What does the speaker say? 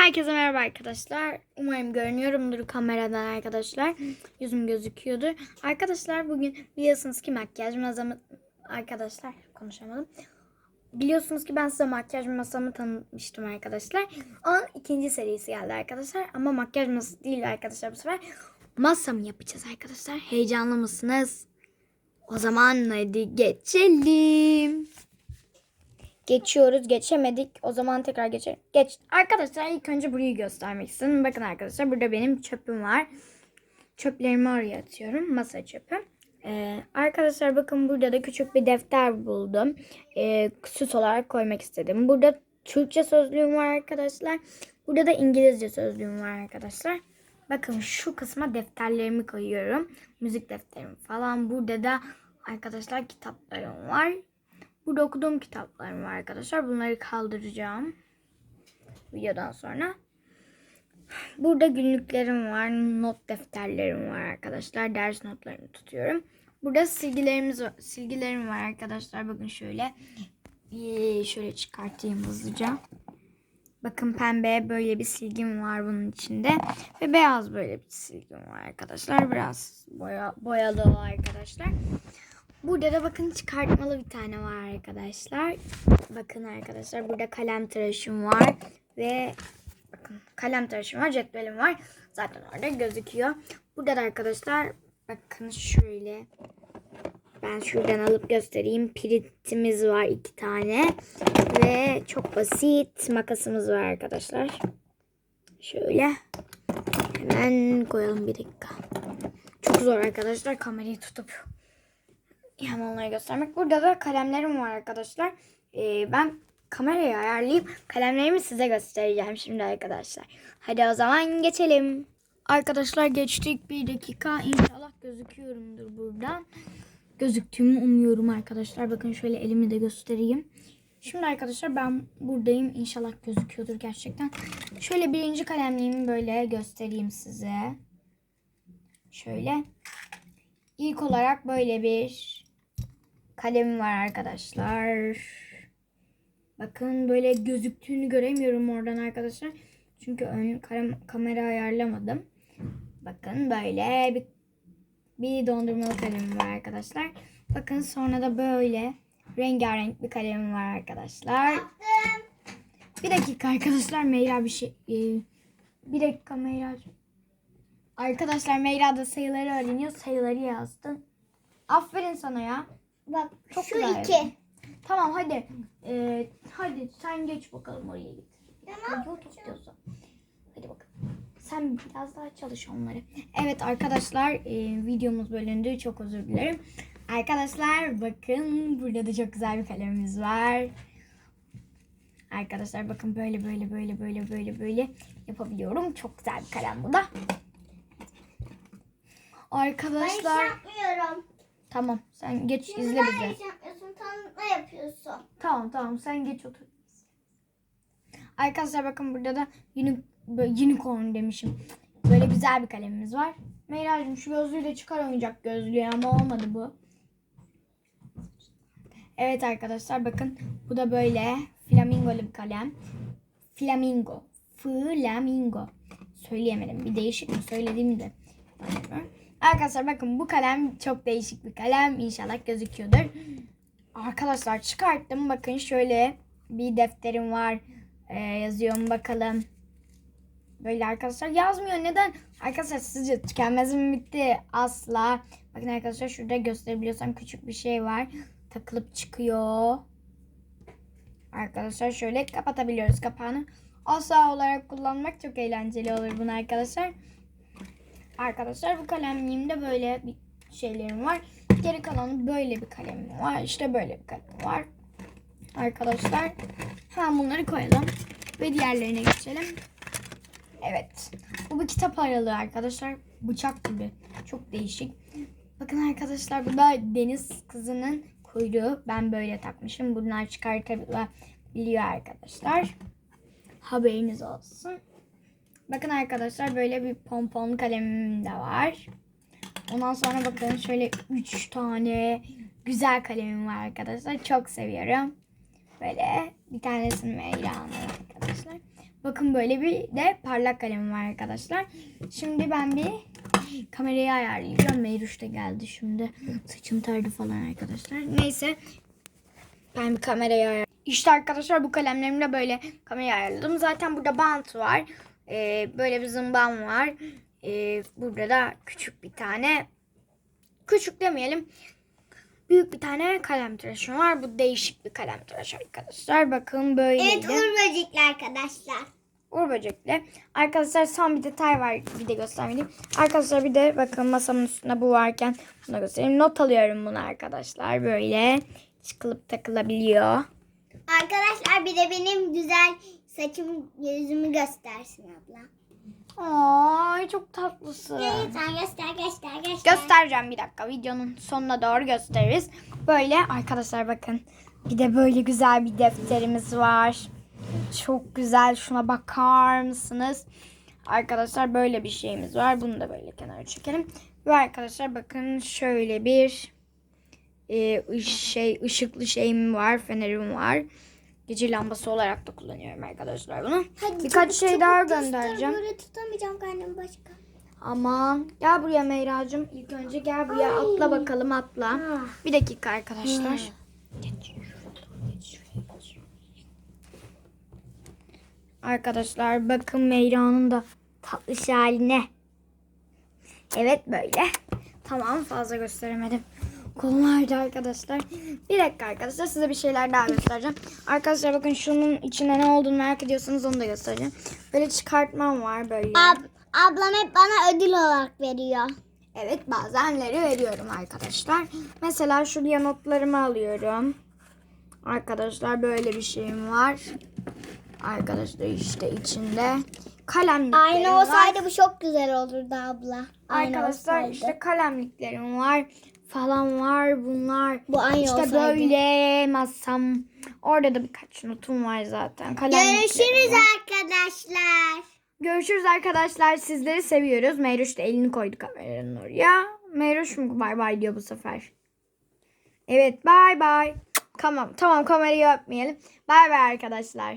Herkese merhaba arkadaşlar. Umarım görünüyorumdur kameradan arkadaşlar. Yüzüm gözüküyordur. Arkadaşlar bugün biliyorsunuz ki makyaj masamı... Arkadaşlar konuşamadım. Biliyorsunuz ki ben size makyaj masamı tanıtmıştım arkadaşlar. Onun ikinci serisi geldi arkadaşlar. Ama makyaj masası değil arkadaşlar bu sefer. Masamı yapacağız arkadaşlar. Heyecanlı mısınız? O zaman hadi geçelim. Geçiyoruz. Geçemedik. O zaman tekrar geçelim. Geç. Arkadaşlar ilk önce burayı göstermek istedim. Bakın arkadaşlar burada benim çöpüm var. Çöplerimi oraya atıyorum. Masa çöpü. Ee, arkadaşlar bakın burada da küçük bir defter buldum. Ee, süs olarak koymak istedim. Burada Türkçe sözlüğüm var arkadaşlar. Burada da İngilizce sözlüğüm var arkadaşlar. Bakın şu kısma defterlerimi koyuyorum. Müzik defterim falan. Burada da arkadaşlar kitaplarım var. Burada okuduğum kitaplarım var arkadaşlar. Bunları kaldıracağım. Videodan sonra. Burada günlüklerim var. Not defterlerim var arkadaşlar. Ders notlarını tutuyorum. Burada silgilerimiz. Silgilerim var arkadaşlar. Bakın şöyle. Şöyle çıkartayım hızlıca. Bakın pembe böyle bir silgim var bunun içinde. Ve beyaz böyle bir silgim var arkadaşlar. Biraz boya, boyalı arkadaşlar. Burada da bakın çıkartmalı bir tane var arkadaşlar. Bakın arkadaşlar burada kalem tıraşım var. Ve bakın kalem tıraşım var. Cetvelim var. Zaten orada gözüküyor. Burada da arkadaşlar bakın şöyle. Ben şuradan alıp göstereyim. Piritimiz var iki tane. Ve çok basit makasımız var arkadaşlar. Şöyle. Hemen koyalım bir dakika. Çok zor arkadaşlar kamerayı tutup hemen onları göstermek. Burada da kalemlerim var arkadaşlar. Ee, ben kamerayı ayarlayıp kalemlerimi size göstereceğim şimdi arkadaşlar. Hadi o zaman geçelim. Arkadaşlar geçtik bir dakika. İnşallah gözüküyorumdur buradan. Gözüktüğümü umuyorum arkadaşlar. Bakın şöyle elimi de göstereyim. Şimdi arkadaşlar ben buradayım. İnşallah gözüküyordur gerçekten. Şöyle birinci kalemliğimi böyle göstereyim size. Şöyle. İlk olarak böyle bir kalemim var arkadaşlar. Bakın böyle gözüktüğünü göremiyorum oradan arkadaşlar. Çünkü ön kalem, kamera ayarlamadım. Bakın böyle bir, bir dondurmalı kalemim var arkadaşlar. Bakın sonra da böyle rengarenk bir kalemim var arkadaşlar. Bir dakika arkadaşlar Meyra bir şey... e, bir dakika Meyra'cığım. Arkadaşlar Meyra da sayıları öğreniyor. Sayıları yazdım. Aferin sana ya. Bak Çok şu güzel. iki. Tamam hadi. Ee, hadi sen geç bakalım oraya git. Tamam. Yol tutuyorsun. Hadi bakalım. Sen biraz daha çalış onları. Evet arkadaşlar e, videomuz bölündü. Çok özür dilerim. Arkadaşlar bakın burada da çok güzel bir kalemimiz var. Arkadaşlar bakın böyle böyle böyle böyle böyle böyle yapabiliyorum. Çok güzel bir kalem bu da. Ben Arkadaşlar yapmıyorum. Tamam sen geç Şimdi izle bizi. hiç yapmıyorsun. Tanıtma yapıyorsun. Tamam tamam sen geç otur. Arkadaşlar bakın burada da böyle unicorn demişim. Böyle güzel bir kalemimiz var. Meyra'cığım şu gözlüğü de çıkar oyuncak gözlüğü ama olmadı bu. Evet arkadaşlar bakın bu da böyle flamingolu bir kalem. Flamingo. Flamingo. Söyleyemedim. Bir değişik mi söylediğimi de. Arkadaşlar bakın bu kalem çok değişik bir kalem. İnşallah gözüküyordur. Arkadaşlar çıkarttım. Bakın şöyle bir defterim var. Ee, yazıyorum bakalım. Böyle arkadaşlar yazmıyor. Neden? Arkadaşlar sizce tükenmez mi bitti? Asla. Bakın arkadaşlar şurada gösterebiliyorsam küçük bir şey var. Takılıp çıkıyor. Arkadaşlar şöyle kapatabiliyoruz kapağını. Asa olarak kullanmak çok eğlenceli olur bunu arkadaşlar. Arkadaşlar bu kalemliğimde böyle bir şeylerim var. Geri kalanı böyle bir kalemim var. İşte böyle bir kalem var. Arkadaşlar hemen bunları koyalım. Ve diğerlerine geçelim. Evet. Bu bir kitap aralığı arkadaşlar. Bıçak gibi. Çok değişik. Bakın arkadaşlar bu da deniz kızının kuyruğu. Ben böyle takmışım. Bunlar çıkartabiliyor arkadaşlar. Haberiniz olsun. Bakın arkadaşlar böyle bir pompon kalemim de var. Ondan sonra bakın şöyle 3 tane güzel kalemim var arkadaşlar. Çok seviyorum. Böyle bir tanesini Meyra'nın arkadaşlar. Bakın böyle bir de parlak kalem var arkadaşlar. Şimdi ben bir kamerayı ayarlayacağım. Meyruş da geldi şimdi. Saçım tardı falan arkadaşlar. Neyse. Ben bir kamerayı ayar. İşte arkadaşlar bu kalemlerimle böyle kamerayı ayarladım. Zaten burada bant var. Ee, böyle bir zımban var. Ee, burada da küçük bir tane küçük demeyelim. Büyük bir tane kalem tıraşım var. Bu değişik bir kalem tıraşı arkadaşlar. Bakın böyleydi. Evet Uğur Böcekli arkadaşlar. Uğur böcekli. Arkadaşlar son bir detay var bir de göstermeliyim. Arkadaşlar bir de bakın masamın üstünde bu varken bunu da göstereyim. Not alıyorum bunu arkadaşlar. Böyle çıkılıp takılabiliyor. Arkadaşlar bir de benim güzel saçım yüzümü göstersin abla. Ay çok tatlısın. Sen göster göster göster. Göstereceğim bir dakika. Videonun sonuna doğru gösteririz. Böyle arkadaşlar bakın. Bir de böyle güzel bir defterimiz var. Çok güzel. Şuna bakar mısınız? Arkadaşlar böyle bir şeyimiz var. Bunu da böyle kenara çekelim. Ve arkadaşlar bakın şöyle bir e, şey ışıklı şeyim var. Fenerim var. Gece lambası olarak da kullanıyorum arkadaşlar bunu. Hadi Birkaç çabuk, şey çabuk daha göndereceğim. Böyle tutamayacağım karnım başka. Aman gel buraya Meyra'cığım. İlk önce gel buraya atla bakalım atla. Bir dakika arkadaşlar. Geç. Arkadaşlar bakın Meyra'nın da tatlış haline. Evet böyle. Tamam fazla gösteremedim. Kollarda arkadaşlar. Bir dakika arkadaşlar size bir şeyler daha göstereceğim. Arkadaşlar bakın şunun içinde ne olduğunu merak ediyorsanız onu da göstereceğim. Böyle çıkartmam var böyle. Ab ablam hep bana ödül olarak veriyor. Evet bazenleri veriyorum arkadaşlar. Mesela şuraya notlarımı alıyorum. Arkadaşlar böyle bir şeyim var. Arkadaşlar işte içinde kalemliklerim Aynı var. olsaydı bu çok güzel olurdu abla. Aynı Arkadaşlar olsaydı. işte kalemliklerim var falan var bunlar. Bu aynı işte olsaydı. böyle masam. Orada da birkaç notum var zaten. Kalemliklerim Görüşürüz var. arkadaşlar. Görüşürüz arkadaşlar. Sizleri seviyoruz. Meyruş da elini koydu kameranın oraya. Meyruş mu bay bay diyor bu sefer? Evet bay bay. Tamam tamam kamerayı öpmeyelim. Bay bay arkadaşlar.